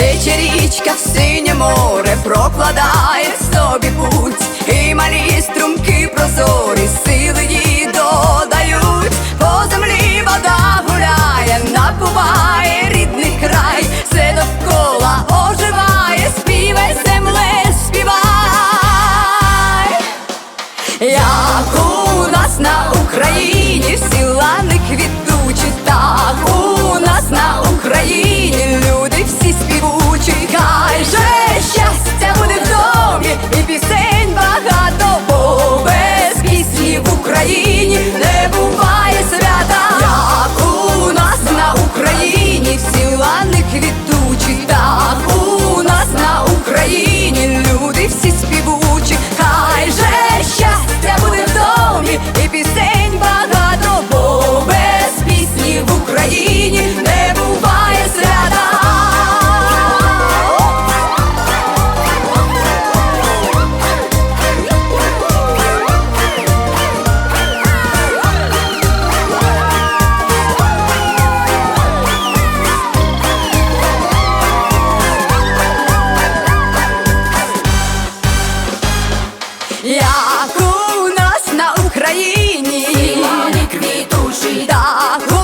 Тече річка в синє море, прокладає Так у нас на Україні, і вони квітучі, так